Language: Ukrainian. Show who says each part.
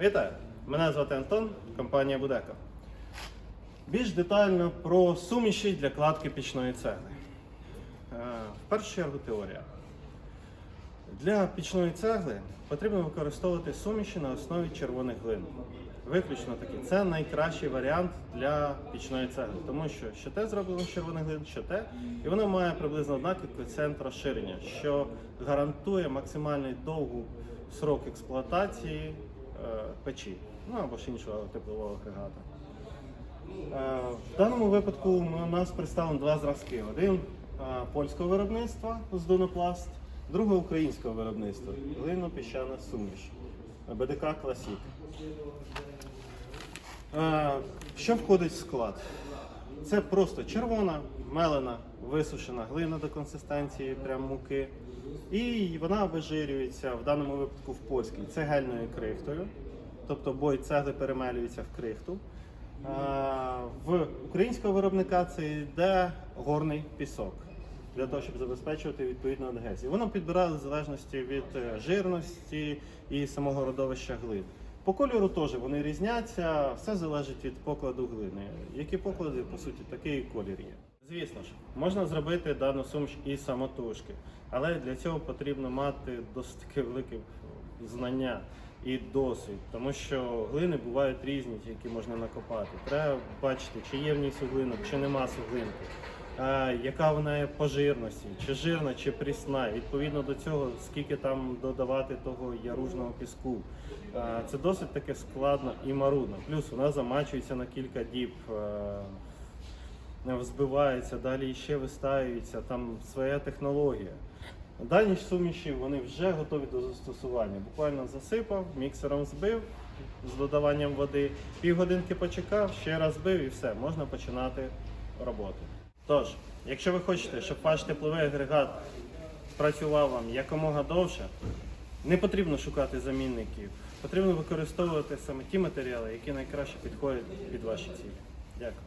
Speaker 1: Вітаю! Мене звати Антон, компанія Будека. Більш детально про суміші для кладки пічної цегли. Е, В першу чергу теорія. Для пічної цегли потрібно використовувати суміші на основі червоних глин. Виключно таки. Це найкращий варіант для пічної цегли, тому що що те зроблено з червоних глин, що те, і воно має приблизно однаковий коефіцієнт розширення, що гарантує максимальний довгий срок експлуатації печі, ну або ж іншого теплового агрегата. Е, В даному випадку у нас представлено два зразки. Один е, польського виробництва з Донопласт, другий українського виробництва глино-піщана суміш БДК Класік. Е, Що входить в склад? Це просто червона, мелена, висушена глина до консистенції прям муки. І вона обезжирюється в даному випадку в польській цегельною крихтою. Тобто бой цегли перемелюється в крихту. А, В українського виробника це йде горний пісок для того, щоб забезпечувати відповідну адгезію. Воно підбирали в залежності від е, жирності і самого родовища глин. По кольору теж вони різняться, все залежить від покладу глини. Які поклади, по суті, такий і колір є. Звісно ж, можна зробити дану суміш і самотужки, але для цього потрібно мати досить таки велике знання і досвід, тому що глини бувають різні, які можна накопати. Треба бачити, чи є в ній суглинок, чи нема суглинки, яка вона є по жирності, чи жирна, чи прісна. Відповідно до цього, скільки там додавати того яружного піску. Це досить таки складно і марудно. Плюс вона замачується на кілька діб. Взбивається, далі ще вистаюється, там своя технологія. Дані суміші вони вже готові до застосування. Буквально засипав, міксером збив з додаванням води, півгодинки почекав, ще раз збив і все, можна починати роботу. Тож, якщо ви хочете, щоб ваш тепловий агрегат працював вам якомога довше, не потрібно шукати замінників, потрібно використовувати саме ті матеріали, які найкраще підходять під ваші цілі. Дякую.